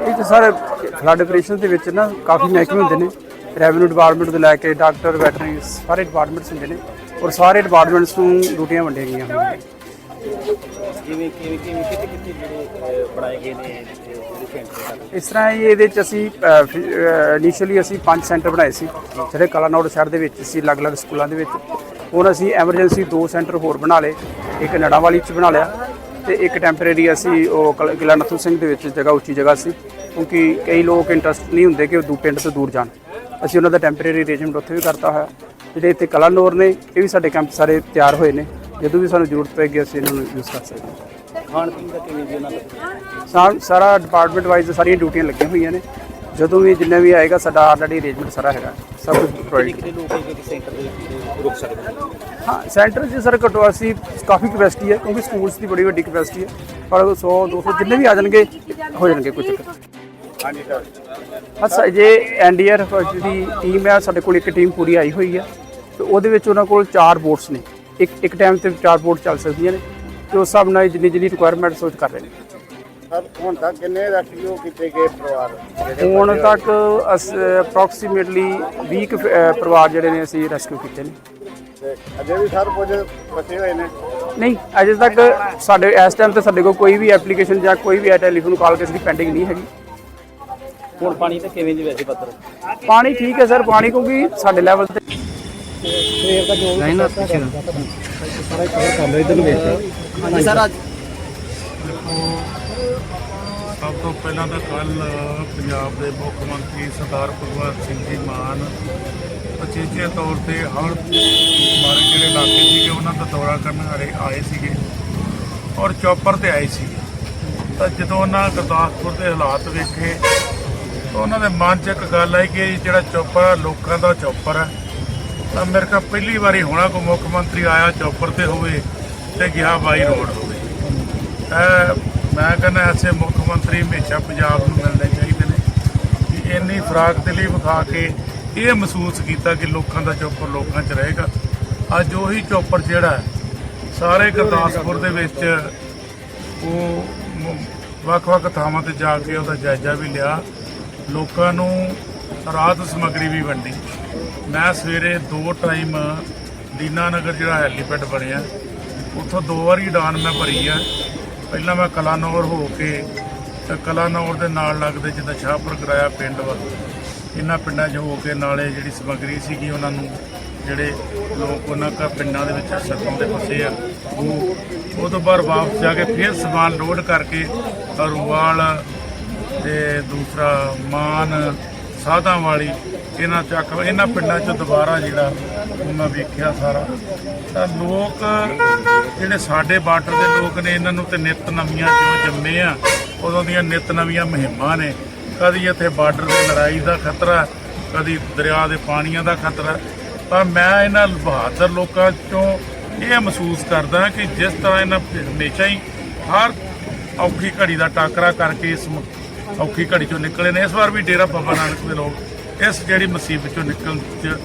ਇਹ ਤਾਂ ਸਾਰੇ ਫਲੱਡ ਆਪਰੇਸ਼ਨ ਦੇ ਵਿੱਚ ਨਾ ਕਾਫੀ ਮਹਿਕਮੇ ਹੁੰਦੇ ਨੇ। ਰੈਵਨਿਊ ਡਿਪਾਰਟਮੈਂਟ ਤੋਂ ਲੈ ਕੇ ਡਾਕਟਰ ਵੈਟਰਨਰੀ ਸਾਰੇ ਡਿਪਾਰਟਮੈਂਟਸ ਹੁੰਦੇ ਨੇ ਔਰ ਸਾਰੇ ਡਿਪਾਰਟਮੈਂਟਸ ਨੂੰ ਡਿਊਟੀਆਂ ਵੰਡੀਆਂ ਗਈਆਂ ਹੋਈਆਂ ਨੇ। ਕਿਵੇਂ ਕਿਵੇਂ ਕਿਵੇਂ ਕਿਤੇ ਕਿਤੇ ਜਿਹੜੇ ਅਹ, ਬਣਾਏ ਗਏ ਨੇ ਜਿਹੜੇ ਸੈਂਟਰ ਦਾ? ਇਸ ਤਰ੍ਹਾਂ ਹੀ ਇਹਦੇ ਚ ਅਸੀਂ ਇਨੀਸ਼ੀਅਲੀ ਅਸੀਂ ਪੰਜ ਸੈਂਟਰ ਬਣਾਏ ਸੀ ਜਿਹੜੇ ਕਲਾਨੌਰ ਸ਼ਹਿਰ ਦੇ ਵਿੱਚ ਸੀ ਅਲੱਗ-ਅਲੱਗ ਸਕੂਲਾਂ ਦੇ ਵਿੱਚ। ਹੁਣ ਅਸੀਂ ਐਮਰਜੈਂਸੀ ਦੋ ਸੈਂਟਰ ਹੋਰ ਬਣਾ ਲਏ ਇੱਕ ਨੜਾਵਾਲੀ ਚ ਬਣਾ ਲਿਆ ਤੇ ਇੱਕ ਟੈਂਪਰੇਰੀ ਅਸੀਂ ਉਹ ਕਲ- ਕਿਲ੍ਹਾ ਨੱਥੂ ਸਿੰਘ ਦੇ ਵਿੱਚ ਜਗ੍ਹਾ ਉੱਚੀ ਜਗ੍ਹਾ ਸੀ ਕਿਉਂਕਿ ਕਈ ਲੋਕ ਇੰਟਰਸਟ ਨਹੀਂ ਹੁੰਦੇ ਕਿ ਉਹ ਦੂ ਪਿੰਡ ਤੋਂ ਦੂਰ ਜਾਣ। ਅਸੀਂ ਉਹਨਾਂ ਦਾ ਟੈਂਪਰੇਰੀ ਅਰੇਂਜਮੈਂਟ ਉੱਥੇ ਵੀ ਕਰਤਾ ਹੋਇਆ। ਜਿਹੜੇ ਇੱਥੇ ਕਲਾਨੌਰ ਨੇ ਇਹ ਵੀ ਸਾਡੇ ਕੈਂਪ ਸਾਰੇ ਤਿਆਰ ਹੋਏ ਨੇ। ਜਦੋਂ ਵੀ ਸਾਨੂੰ ਜ਼ਰੂਰਤ ਪਏਗੀ ਅਸੀਂ ਇਹਨਾਂ ਨੂੰ ਯੂਜ਼ ਕਰ ਸਕਦੇ ਹਾਂ। ਖਾਣ ਪੀਣ ਦਾ ਕਿਵੇਂ ਜੀ ਉਹਨਾਂ ਦਾ? ਸਾਰਾ ਡਿਪਾਰਟਮੈਂਟ ਵਾਈਜ਼ ਸਾਰੀਆਂ ਡਿਊਟੀਆਂ ਲੱਗੀਆਂ ਹੋਈਆਂ ਨੇ। ਜਦੋਂ ਵੀ ਜਿੰਨਾ ਵੀ ਆਏਗਾ ਸਾਡਾ ਆਲਰੇਡੀ ਅਰੇਂਜਮੈਂਟ ਸਾਰਾ ਹੈਗਾ। ਸਭ ਕੁਝ ਪ੍ਰੋਵਾਈਡ ਕਿਤੇ। ਲੋਕ ਇੱਕ ਸੈਂਟਰ ਦੇ ਰੁਕ ਸਕਦੇ ਹਾਂ? ਸੈਂਟਰ 'ਚ ਸਰ ਘੱਟੋ ਅਸੀਂ ਕਾਫੀ ਕਪੈਸਿਟੀ ਹੈ ਕਿਉਂਕਿ ਸਕੂਲਸ ਦੀ ਬੜੀ ਵੱਡੀ ਕਪੈਸਿਟੀ ਹੈ। ਪਰ 100 200 ਜਿੰਨੇ ਵੀ ਆ ਜਾਣਗੇ ਹੋ ਜਾਣਗੇ ਕੁਝ ਹਾਂਜੀ ਸਰ ਅੱਛਾ ਜੇ ਐਨਡੀਆਰਐਫ ਦੀ ਟੀਮ ਹੈ ਸਾਡੇ ਕੋਲ ਇੱਕ ਟੀਮ ਪੂਰੀ ਆਈ ਹੋਈ ਹੈ। ਤੇ ਉਹਦੇ ਵਿੱਚ ਉਹਨਾਂ ਕੋਲ ਚਾਰ ਬੋਟਸ ਨੇ। ਇੱਕ ਇੱਕ ਟਾਈਮ ਤੇ ਚਾਰ ਬੋਟ ਚੱਲ ਸਕਦੀਆਂ ਨੇ। ਤੇ ਉਸ ਹਿਸਾਬ ਨਾਲ ਜਿੰਨੀ ਜਿੰਨੀ ਰਿਕੁਆਇਰਮੈਂਟ ਸੋਚ ਕਰ ਰਹੇ ਨੇ। ਸਰ ਹੁਣ ਤੱਕ ਕਿੰਨੇ ਰੈਸਕਿਊ ਕੀਤੇ ਗਏ ਪਰਿਵਾਰ? ਹੁਣ ਤੱਕ ਅਪਰੋਕਸੀਮੇਟਲੀ 20 ਕੁ, ਅਹ, ਪਰਿਵਾਰ ਜਿਹੜੇ ਨੇ ਅਸੀਂ ਰੈਸਕਿਊ ਕੀਤੇ ਨੇ। ਤੇ ਅਜੇ ਵੀ ਸਰ ਕੁਝ ਬਚੇ ਹੋਏ ਨੇ? ਨਹੀਂ ਅਜੇ ਤੱਕ ਸਾਡੇ ਇਸ ਟਾਈਮ ਤੇ ਸਾਡੇ ਕੋਲ ਕੋਈ ਵੀ ਐਪਲੀਕੇਸ਼ਨ ਜਾਂ ਕੋਈ ਵੀ ਟੈਲੀਫੋਨ ਕਾਲ ਕਿਸੇ ਦੀ ਪੈਂਡਿੰਗ ਨਹੀਂ ਹੈਗੀ। ਹੁਣ ਪਾਣੀ ਤਾਂ ਕਿਵੇਂ ਜੀ ਵੈਸੇ ਪੱਤਰ? ਪਾਣੀ ਠੀਕ ਹੈ ਸਰ ਪਾਣੀ ਕਿਉਂਕਿ ਸਾਡੇ ਲੈਵਲ ਤੇ ਹਾਂਜੀ ਸਰ ਅੱਜ ਸਭ ਤੋਂ ਪਹਿਲਾਂ ਤਾਂ ਕੱਲ ਪੰਜਾਬ ਦੇ ਮੁੱਖ ਮੰਤਰੀ ਸਰਦਾਰ ਭਗਵੰਤ ਸਿੰਘ ਜੀ ਮਾਨ ਉਚੇਚੇ ਤੌਰ ਤੇ ਹਰ ਮਾਰੇ ਜਿਹੜੇ ਇਲਾਕੇ ਸੀਗੇ ਉਹਨਾਂ ਦਾ ਦੌਰਾ ਕਰਨ ਆਏ ਆਏ ਸੀਗੇ ਔਰ ਚੌਪਰ ਤੇ ਆਏ ਸੀਗੇ। ਤਾਂ ਜਦੋਂ ਉਹਨਾਂ ਗੁਰਦਾਸਪੁਰ ਦੇ ਹਾਲਾਤ ਵੇਖੇ ਤਾਂ ਉਹਨਾਂ ਦੇ ਮਨ 'ਚ ਇੱਕ ਗੱਲ ਆਈ ਕਿ ਜਿਹੜਾ ਚੌਪਰ ਆ, ਲੋਕਾਂ ਦਾ ਚੌਪਰ ਹੈ ਤਾਂ ਮੇਰੇ ਕੋਲ ਪਹਿਲੀ ਵਾਰੀ ਹੋਣਾ ਕੋ ਮੁੱਖ ਮੰਤਰੀ ਆਇਆ ਚੌਪਰ ਤੇ ਹੋਵੇ ਤੇ ਗਿਆ ਬਾਈ ਰੋਡ ਹੋਵੇ। ਇਹ ਮੈਂ ਕਹਿੰਦਾ ਐਸੇ ਮੁੱਖ ਮੰਤਰੀ ਹਮੇਸ਼ਾ ਪੰਜਾਬ ਨੂੰ ਮਿਲਣੇ ਚਾਹੀਦੇ ਨੇ ਕਿ ਇੰਨੀ ਫਰਾਕ ਦੇ ਲਈ ਵਿਖਾ ਕੇ ਇਹ ਮਹਿਸੂਸ ਕੀਤਾ ਕਿ ਲੋਕਾਂ ਦਾ ਚੌਪਰ ਲੋਕਾਂ 'ਚ ਰਹੇਗਾ। ਅੱਜ ਉਹੀ ਚੌਪਰ ਜਿਹੜਾ ਸਾਰੇ ਗੁਰਦਾਸਪੁਰ ਦੇ ਵਿੱਚ ਉਹ ਵੱਖ-ਵੱਖ ਥਾਵਾਂ ਤੇ ਜਾ ਕੇ ਉਹਦਾ ਜਾਇਜ਼ਾ ਵੀ ਲਿਆ। ਲੋਕਾਂ ਨੂੰ ਰਾਹਤ ਸਮੱਗਰੀ ਵੀ ਵੰਡੀ। ਮੈਂ ਸਵੇਰੇ ਦੋ ਟਾਈਮ ਦੀਨਾਨਗਰ ਜਿਹੜਾ ਹੈਲੀਪੈਡ ਬਣਿਆ। ਉੱਥੋਂ ਦੋ ਵਾਰੀ ਉਡਾਨ ਮੈਂ ਭਰੀ ਆ। ਪਹਿਲਾਂ ਮੈਂ ਕਲਾਨੌਰ ਹੋ ਕੇ ਤੇ ਕਲਾਨੌਰ ਦੇ ਨਾਲ ਲੱਗਦੇ ਜਿੱਦਾਂ ਸ਼ਾਹਪੁਰ ਕਰਾਇਆ ਪਿੰਡ ਵਾ, ਇਹਨਾਂ ਪਿੰਡਾਂ 'ਚ ਹੋ ਕੇ ਨਾਲੇ ਜਿਹੜੀ ਸਮੱਗਰੀ ਸੀਗੀ ਉਹਨਾਂ ਨੂੰ ਜਿਹੜੇ ਲੋਕ ਉਹਨਾਂ ਕਾ ਪਿੰਡਾਂ ਦੇ ਵਿੱਚ ਸਤਨ ਦੇ ਫਸੇ ਆ, ਉਹ ਉਹ ਤੋਂ ਬਾਅਦ ਵਾਪਸ ਜਾ ਕੇ ਫਿਰ ਸਮਾਨ ਲੋਡ ਕਰਕੇ ਅਰੂਵਾਲ ਤੇ ਦੂਸਰਾ ਮਾਨ ਸਾਧਾਂ ਵਾਲੀ ਇਹਨਾਂ ਚੱਕ ਇਹਨਾਂ ਪਿੰਡਾਂ 'ਚ ਦੁਬਾਰਾ ਜਿਹੜਾ ਉਹ ਮੈਂ ਵੇਖਿਆ ਸਾਰਾ। ਤਾਂ ਲੋਕ, ਜਿਹੜੇ ਸਾਡੇ ਬਾਰਡਰ ਦੇ ਲੋਕ ਨੇ, ਇਹਨਾਂ ਨੂੰ ਤੇ ਨਿਤ ਨਵੀਆਂ ਜੋ ਜੰਮੇ ਆ, ਉਦੋਂ ਦੀਆਂ ਨਿਤ ਨਵੀਆਂ ਮੁਹਿੰਮਾਂ ਨੇ। ਕਦੀ ਇੱਥੇ ਬਾਰਡਰ ਦੀ ਲੜਾਈ ਦਾ ਖਤਰਾ, ਕਦੀ ਦਰਿਆ ਦੇ ਪਾਣੀਆਂ ਦਾ ਖਤਰਾ। ਪਰ ਮੈਂ ਇਹਨਾਂ ਬਹਾਦਰ ਲੋਕਾਂ ਚੋਂ ਇਹ ਮਹਿਸੂਸ ਕਰਦਾ ਕਿ ਜਿਸ ਤਰ੍ਹਾਂ ਇਹਨਾਂ ਹਮੇਸ਼ਾ ਹੀ ਹਰ ਔਖੀ ਘੜੀ ਦਾ ਟਾਕਰਾ ਕਰਕੇ ਇਸ ਔਖੀ ਘੜੀ ਚੋਂ ਨਿਕਲੇ ਨੇ। ਇਸ ਵਾਰ ਵੀ ਡੇਰਾ ਬਾਬਾ ਨਾਨਕ ਦੇ ਲੋਕ, ਇਸ ਜਿਹੜੀ ਮੁਸੀਬਤ ਚੋਂ ਨਿਕਲਣ ਚ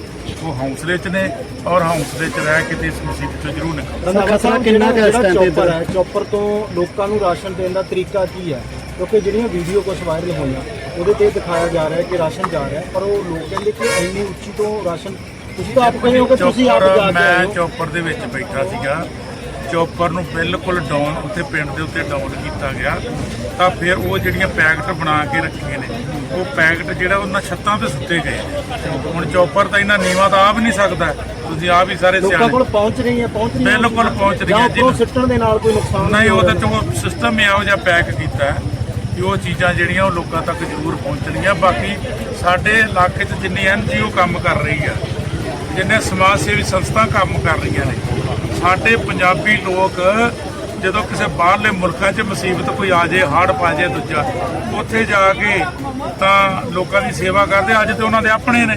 ਉਹ ਹੌਸਲੇ ਚ ਨੇ ਔਰ ਹੌਸਲੇ ਚ ਰਹਿ ਕੇ ਤੇ ਇਸ ਮੁਸੀਬਤ ਚੋਂ ਜ਼ਰੂਰ ਨਿਕਲ। ਸਾਹਿਬ ਕਿੰਨਾ ਕੁ ਇਸ ਟਾਈਮ ਚੌਪਰ ਹੈ? ਚੌਪਰ ਤੋਂ ਲੋਕਾਂ ਨੂੰ ਰਾਸ਼ਨ ਦੇਣ ਦਾ ਤਰੀਕਾ ਕੀ ਹੈ? ਕਿਉਂਕਿ ਜਿਹੜੀਆਂ ਵੀਡੀਓ ਕੁਝ ਵਾਇਰਲ ਹੋਈਆਂ ਉਹਦੇ ਤੇ ਦਿਖਾਇਆ ਜਾ ਰਿਹਾ ਹੈ ਕਿ ਰਾਸ਼ਨ ਜਾ ਰਿਹਾ ਹੈ, ਪਰ ਉਹ ਲੋਕ ਕਹਿੰਦੇ ਕਿ ਇੰਨੀ ਉੱਚੀ ਤੋਂ ਰਾਸ਼ਨ ਤੁਸੀਂ ਤਾਂ ਆਪ ਕਹਿੰਦੇ ਹੋ ਕਿ ਤੁਸੀਂ ਆਪ ਜਾ ਕੇ ਮੈਂ ਚੌਪਰ ਦੇ ਵਿੱਚ ਬੈਠਾ ਸੀਗਾ। ਚੌਪਰ ਨੂੰ ਬਿਲਕੁਲ ਡਾਊਨ ਉੱਥੇ ਪਿੰਡ ਦੇ ਉੱਤੇ ਡਾਊਨ ਕੀਤਾ ਗਿਆ ਤਾਂ ਫਿਰ ਉਹ ਜਿਹੜੀਆਂ ਪੈਕਟ ਬਣਾ ਕੇ ਰੱਖੇ ਨੇ ਉਹ ਪੈਕਟ ਜਿਹੜਾ ਉਹਨਾਂ ਛੱਤਾਂ ਤੇ ਸੁੱਤੇ ਗਏ। ਹੁਣ ਚੌਪਰ ਤਾਂ ਇਹਨਾਂ ਨੀਵਾ ਤਾਂ ਆ ਵੀ ਨਹੀਂ ਸਕਦਾ ਤੁਸੀਂ ਆ ਵੀ ਸਾਰੇ ਲੋਕਾਂ ਕੋਲ ਸਿਆਣੇ ਪਹੁੰਚ ਰਹੀ ਹੈ ਪਹੁੰਚ ਰਹੀ ਹੈ ਬਿਲਕੁਲ ਪਹੁੰਚ ਰਹੀ ਹੈ ਜਾਂ। ਉੱਪਰੋਂ ਸਿੱਟਣ ਦੇ ਨਾਲ ਕੋਈ ਨੁਕਸਾਨ ਨਹੀਂ ਹੋ ਉਹਦੇ ਰਿਹਾ? ਚੋਂ ਸਿਸਟਮ ਹੀ ਇਹੋ ਜਿਹਾ ਪੈਕ ਕੀਤਾ ਕਿ ਉਹ ਚੀਜ਼ਾਂ ਜਿਹੜੀਆਂ ਉਹ ਲੋਕਾਂ ਤੱਕ ਜ਼ਰੂਰ ਪਹੁੰਚਣਗੀਆਂ ਬਾਕੀ ਸਾਡੇ ਇਲਾਕੇ 'ਚ ਜਿੰਨੀ ਐਨਜੀਓ ਕੰਮ ਕਰ ਰਹੀ ਆ ਜਿੰਨੇ ਸਮਾਜ ਸੇਵੀ ਸੰਸਥਾ ਕੰਮ ਕਰ ਰਹੀਆਂ ਨੇ ਸਾਡੇ ਪੰਜਾਬੀ ਲੋਕ ਜਦੋਂ ਕਿਸੇ ਬਾਹਰਲੇ ਮੁਲਕਾਂ 'ਚ ਮੁਸੀਬਤ ਕੋਈ ਆ ਜੇ ਹੜ੍ਹ ਪਾ ਜੇ ਦੂਜਾ, ਉੱਥੇ ਜਾ ਕੇ ਤਾਂ ਲੋਕਾਂ ਦੀ ਸੇਵਾ ਕਰਦੇ, ਅੱਜ ਤੇ ਉਹਨਾਂ ਦੇ ਆਪਣੇ ਨੇ।